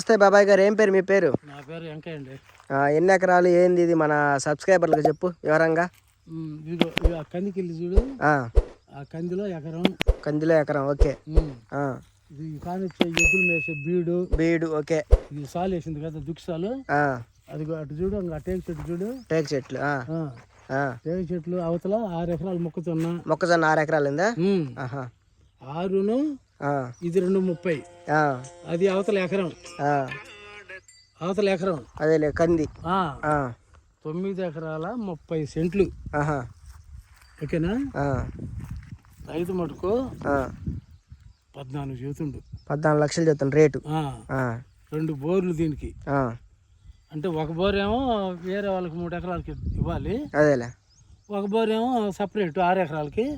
నమస్తే బాబాయ్ గారు ఏం పేరు మీ పేరు? నా పేరు వెంకయ్య అండి. ఎన్ని ఎకరాలు ఏంది ఇది మన సబ్స్క్రైబర్లకు చెప్పు వివరంగా. ఇదిగో ఆ కందికిల్లి చూడు. ఆ, ఆ కందిలో ఎకరం. కందిలో ఎకరం ఓకే. ఉమ్, ఆ, ఇది కానిచ్చే ఎద్దులు మేసే బీడు. బీడు ఓకే. ఇది సాలు వేసింది కదా దుక్సాలు. ఆ, అదిగో అటు చూడు ఇంకా టేక్ చెట్టు చూడు. టేక్ చెట్లు ఆ, ఆ, ఆ. టేక్ చెట్లు అవతల ఆరు ఎకరాలు మొక్కజొన్న. మొక్కజొన్న ఆరు ఎకరాలు ఉందా? ఉమ్, ఆహా. ఆరును ఇది రెండు ముప్పై. అది అవతల ఎకరం. అవతల ఎకరం. అదేలే కంది. తొమ్మిది ఎకరాల ముప్పై సెంట్లు. ఓకేనా? రైతు మటుకు. పద్నాలుగు చెబుతుండు పద్నాలుగు లక్షలు చెప్తాను రేటు. రెండు బోర్లు దీనికి. అంటే ఒక బోర్ ఏమో వేరే వాళ్ళకి మూడు ఎకరాలకి ఇవ్వాలి. అదేలే. ఒక బోర్ ఏమో సపరేట్ ఆరు ఎకరాలకి.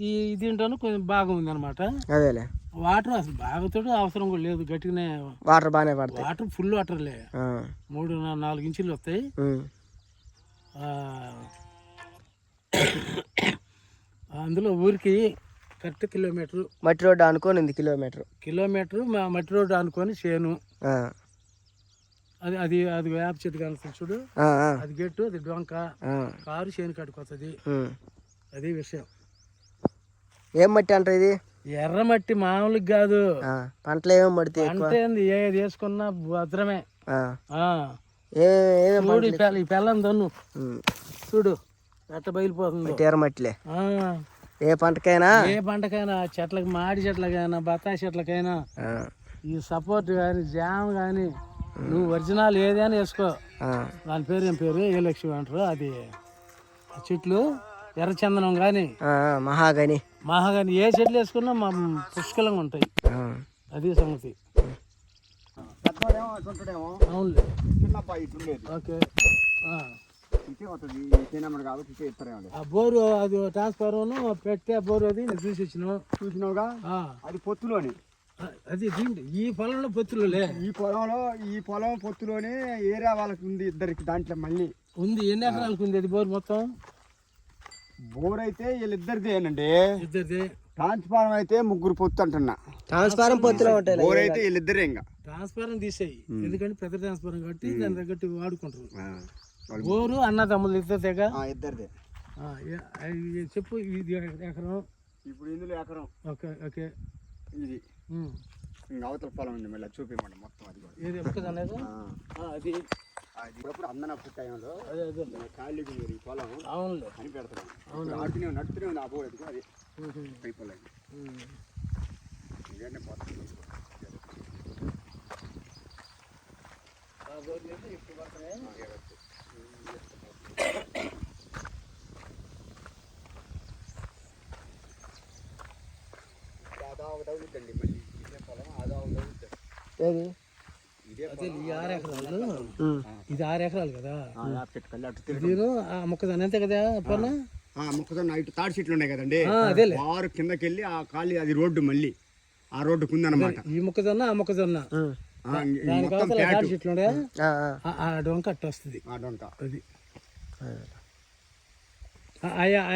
ఈ దీంట్లోనూ కొంచెం బాగా ఉంది అనమాట అదేలే. వాటర్ అసలు బాగుతాడు అవసరం కూడా లేదు గట్టిగానే వాటర్ బాగానే పడతాయి. వాటర్ ఫుల్ వాటర్లే. ఆ, మూడు నాలుగు ఇంచులు వస్తాయి. అందులో ఊరికి కరెక్ట్ కిలోమీటర్. మట్టి రోడ్డు అనుకోని ఉంది కిలోమీటర్. కిలోమీటర్ మా- మట్టి రోడ్డు అనుకొని చేను. అది అది అది వేప చెట్టు కలుస్తుంది చూడు. అది గెట్టు అది డొంక. కారు చేను ఉమ్. అది విషయం. ఏం మట్టి అంటారు ఇది? ఎర్రమట్టి మామూలుగా కాదు. పంటలు ఏమేమి పడితే అంటే ఏంది? ఏది వేసుకున్నా భద్రమే. ఆ, ఏమేమి చూడు ఈ పెళ్ళ ఈ పెళ్ళం దన్ను ఉమ్, చూడు ఎట్ట బయలుపోతుందో. తేర మట్టిలే. ఆ. ఏ పంటకైనా? ఏ పంటకైనా చెట్లకి మాడి చెట్లకైనా బత్తాయి చెట్లకైనా ఆ, ఈ సపోర్ట్ కానీ జామ్ కానీ నువ్వు ఒరిజినల్ ఏదైనా వేసుకో. ఆ, దాని పేరు ఏం పేరు? ఏ లక్ష్మి అంటారు? అది. ఆ చెట్లు ఎర్రచందనం కానీ మహాగని. మహాగాని ఏ చెట్లు వేసుకున్నా మా పుష్కలంగా ఉంటాయి. అది సంగతి. ఓకే. బోరు అది ట్రాన్స్ఫార్మర్ పెట్టే బోరు అది నేను చూసి వచ్చిన. చూసినావుగా? అది పొత్తులోని. అది ఈ పొలంలో పొత్తులులే. ఈ పొలంలో ఈ పొలం పొత్తులోనే ఏరియా వాళ్ళకి ఉంది ఇద్దరికి దాంట్లో మళ్ళీ. ఉంది ఎన్ని ఎకరాలకు ఉంది అది బోరు మొత్తం? బోర్ అయితే వీళ్ళిద్దరిదేనండి ఇద్దరిది. ట్రాన్స్ఫార్మర్ అయితే ముగ్గురు పొత్తు అంటున్నా. ట్రాన్స్ఫారం పొత్తులో ఉంటాయి బోర్ అయితే వీళ్ళిద్దరే ఇంకా. ట్రాన్స్ఫారం తీసేయి. ఎందుకంటే పెద్ద ట్రాన్స్ఫారం కాబట్టి దాని తగ్గట్టు వాడుకుంటారు. బోరు అన్నదమ్ములు ఇద్దరిదేగా? ఆ, ఇద్దరిదే. చెప్పు ఇది ఎకరం. ఇప్పుడు ఇందులో ఎకరం. Okay okay. ఇది. ఇంకా అవతల పొలం ఉంది మళ్ళీ చూపిమండి మొత్తం అది కూడా. ఏది అది. అది ఇప్పుడు టైంలో ఉంది ఈ పొలం అని పెడతాం ఇప్పుడు ఆడుతూనే ఉంది, నడుస్తూనే ఉంది బోర్ అది. అయిపోలేదు. ఇప్పుడు ఇదే పొలం ఆదా ఒకటి అవుతుంది. ఏది? ఇదే ఆరు ఎకరాలు. ఉమ్, ఇది ఆరు ఎకరాలు కదా? యాప్ చెట్టు కల్లి అటు తిరిగి దీని ఆ మొక్కదాని అంతే కదా పన్న ఆ మొక్కజొన్న ఇటు తాడి చెట్లు ఉన్నాయి కదండి. అదేలే. వారు కిందకి వెళ్ళి ఆ ఖాళీ అది రోడ్డు మళ్ళీ. ఆ రోడ్డు కుందనమాట. ఈ మొక్కజొన్న ఆ మొక్కజొన్న. తాడి చెట్లు ఆ, డొంక అట్ట వస్తుంది. ఆ డొంక. అది.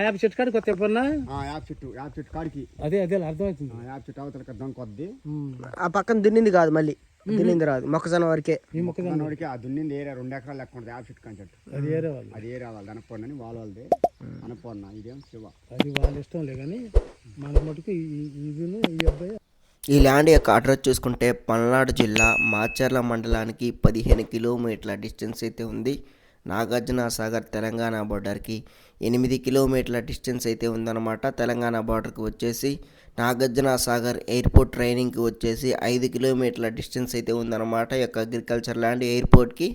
యాప చెట్టు కాడికి కొత్త ఎప్పుడన్నా ఆ యాప్ చెట్టు యాప్ చెట్టు కాడికి. అదే అదే అర్థమవుతుంది. ఆ యాప్ చెట్టు అవతల వద్ది. ఉమ్. ఆ పక్కన దున్నింది కాదు మళ్ళీ. దున్నింది రాదు. మొక్కజొన్న వరకే ఈ మొక్కజొన్న మొక్కజొన్నడికి ఆ దున్నింది ఏరియా రెండు ఎకరాలు లెక్క ఉంటుంది. యాప్ చెట్టు కానీ చెట్టు. అది వేరే వాళ్ళు అది ఏరియా వాళ్ళది. అనపొండి అని వాళ్ళ వాళ్ళది. అనపొన్న ఇదేం శివ. అది వాళ్ళ ఇష్టంలే కానీ మన మటుకు ఈ- ఈ- ఇదిను ఈ అబ్బాయి ఈ ల్యాండ్ యొక్క అడ్రస్ చూసుకుంటే పల్నాడు జిల్లా మాచర్ల మండలానికి పదిహేను కిలోమీటర్ల డిస్టెన్స్ అయితే ఉంది. నాగార్జున సాగర్ తెలంగాణ బార్డర్కి ఎనిమిది కిలోమీటర్ల డిస్టెన్స్ అయితే ఉందన్నమాట. తెలంగాణ బార్డర్కి వచ్చేసి నాగార్జున సాగర్ ఎయిర్పోర్ట్ ట్రైనింగ్కి వచ్చేసి ఐదు కిలోమీటర్ల డిస్టెన్స్ అయితే ఉందన్నమాట. ఈ యొక్క అగ్రికల్చర్ ల్యాండ్ ఎయిర్పోర్ట్కి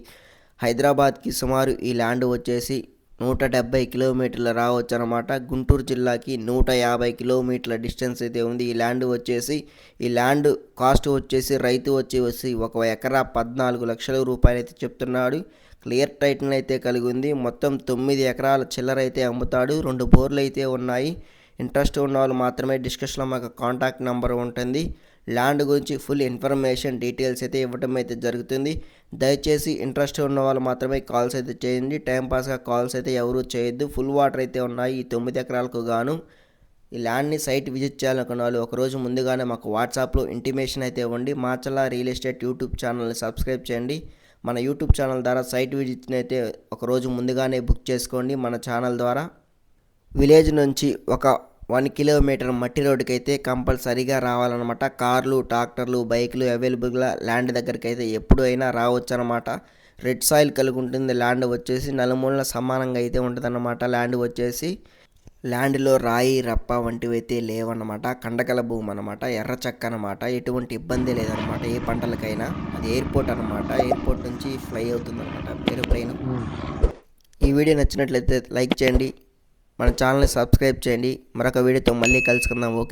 హైదరాబాద్కి సుమారు ఈ ల్యాండ్ వచ్చేసి నూట డెబ్బై కిలోమీటర్లు రావచ్చు అనమాట గుంటూరు జిల్లాకి నూట యాభై కిలోమీటర్ల డిస్టెన్స్ అయితే ఉంది. ఈ ల్యాండ్ వచ్చేసి ఈ ల్యాండ్ కాస్ట్ వచ్చేసి రైతు వచ్చేసి ఒక ఎకరా పద్నాలుగు లక్షల రూపాయలు అయితే చెప్తున్నాడు. క్లియర్ టైటిల్ అయితే కలిగి ఉంది. మొత్తం తొమ్మిది ఎకరాల చిల్లర అయితే అమ్ముతాడు. రెండు బోర్లు అయితే ఉన్నాయి. ఇంట్రెస్ట్ ఉన్న వాళ్ళు మాత్రమే డిస్కషన్లో మాకు కాంటాక్ట్ నెంబర్ ఉంటుంది. ల్యాండ్ గురించి ఫుల్ ఇన్ఫర్మేషన్ డీటెయిల్స్ అయితే ఇవ్వడం అయితే జరుగుతుంది. దయచేసి ఇంట్రెస్ట్ ఉన్న వాళ్ళు మాత్రమే కాల్స్ అయితే చేయండి. టైంపాస్గా కాల్స్ అయితే ఎవరూ చేయొద్దు. ఫుల్ వాటర్ అయితే ఉన్నాయి ఈ తొమ్మిది ఎకరాలకు గాను. ఈ ల్యాండ్ని సైట్ విజిట్ చేయాలనుకున్న వాళ్ళు ఒకరోజు ముందుగానే మాకు వాట్సాప్లో ఇంటిమేషన్ అయితే ఇవ్వండి. మాచల రియల్ ఎస్టేట్ యూట్యూబ్ ఛానల్ని సబ్స్క్రైబ్ చేయండి. మన యూట్యూబ్ ఛానల్ ద్వారా సైట్ విజిట్ని అయితే ఒకరోజు ముందుగానే బుక్ చేసుకోండి. మన ఛానల్ ద్వారా విలేజ్ నుంచి ఒక వన్ కిలోమీటర్ మట్టి రోడ్డుకి అయితే కంపల్సరీగా రావాలన్నమాట. కార్లు ట్రాక్టర్లు బైకులు అవైలబుల్గా ల్యాండ్ దగ్గరికి అయితే ఎప్పుడు అయినా రావచ్చు అనమాట రెడ్ సాయిల్ కలిగి ఉంటుంది ల్యాండ్ వచ్చేసి నలుమూలన సమానంగా అయితే ఉంటుందన్నమాట. ల్యాండ్ వచ్చేసి ల్యాండ్లో రాయి రప్ప వంటివి అయితే లేవన్నమాట. కండకల భూమి అనమాట ఎర్ర చెక్క అనమాట ఎటువంటి ఇబ్బంది లేదనమాట ఏ పంటలకైనా అది ఎయిర్పోర్ట్ అనమాట ఎయిర్పోర్ట్ నుంచి ఫ్లై అవుతుందన్నమాట. ఏరోప్లెయిన్ ఈ వీడియో నచ్చినట్లయితే లైక్ చేయండి. మన ఛానల్ని సబ్స్క్రైబ్ చేయండి. మరొక వీడియోతో మళ్ళీ కలుసుకుందాం. ఓకే.